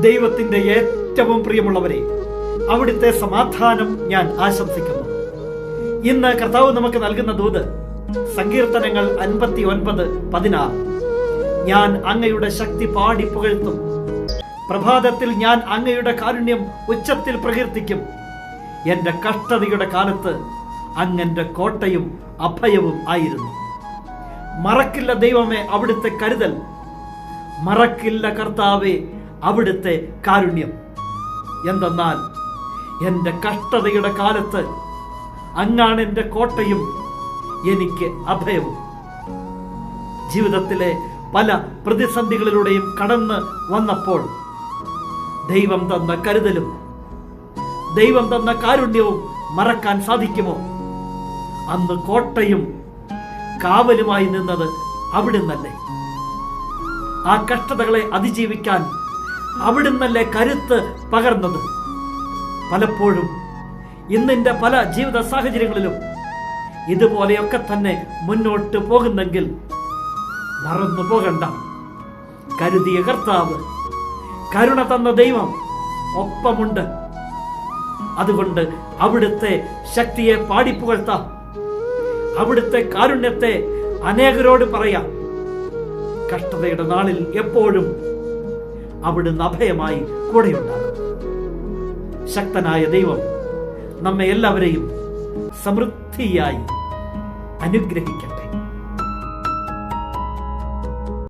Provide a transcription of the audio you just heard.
ദൈവത്തിന്റെ ഏറ്റവും പ്രിയമുള്ളവരെ അവിടുത്തെ സമാധാനം ഞാൻ ആശംസിക്കുന്നു. ഇന്ന് കർത്താവ് നമുക്ക് നൽകുന്ന ദൂത് സങ്കീർത്തനങ്ങൾ അൻപത്തി ഒൻപത് പതിനാറ്. ഞാൻ അങ്ങയുടെ ശക്തി പാടി പുകഴ്ത്തും. പ്രഭാതത്തിൽ ഞാൻ അങ്ങയുടെ കാരുണ്യം ഉച്ചത്തിൽ പ്രകീർത്തിക്കും. എന്റെ കഷ്ടതയുടെ കാലത്ത് അങ്ങന്റെ കോട്ടയും അഭയവും ആയിരുന്നു. മറക്കില്ല ദൈവമേ അവിടുത്തെ കരുതൽ. മറക്കില്ല കർത്താവെ അവിടുത്തെ കാരുണ്യം. എന്തെന്നാൽ എന്റെ കഷ്ടതയുടെ കാലത്ത് അങ്ങാണ് എന്റെ കോട്ടയും എനിക്ക് അഭയവും. ജീവിതത്തിലെ പല പ്രതിസന്ധികളിലൂടെയും കടന്ന് വന്നപ്പോൾ ദൈവം തന്ന കരുതലും ദൈവം തന്ന കാരുണ്യവും മറക്കാൻ സാധിക്കുമോ? അന്ന് കോട്ടയും കാവലുമായി നിന്നത് അവിടുന്നല്ലേ. ആ കഷ്ടതകളെ അതിജീവിക്കാൻ അവിടുന്നല്ലേ കരുത്ത് പകർന്നത്? പലപ്പോഴും ഇന്നിന്റെ പല ജീവിത സാഹചര്യങ്ങളിലും ഇതുപോലെയൊക്കെ തന്നെ മുന്നോട്ട് പോകുന്നെങ്കിൽ മറന്നു പോകണ്ട. കരുതിയ കർത്താവ് കരുണ തന്ന ദൈവം ഒപ്പമുണ്ട്. അതുകൊണ്ട് അവിടുത്തെ ശക്തിയെ പാടിപ്പുകഴ്ത്താം അവിടുത്തെ കാരുണ്യത്തെ അനേകരോട് പറയാം. കഷ്ടതയുടെ നാളിൽ എപ്പോഴും അവിടുന്ന് അഭയമായി കൂടെയുണ്ടാകും. ശക്തനായ ദൈവം നമ്മെ എല്ലാവരെയും സമൃദ്ധിയായി അനുഗ്രഹിക്കട്ടെ.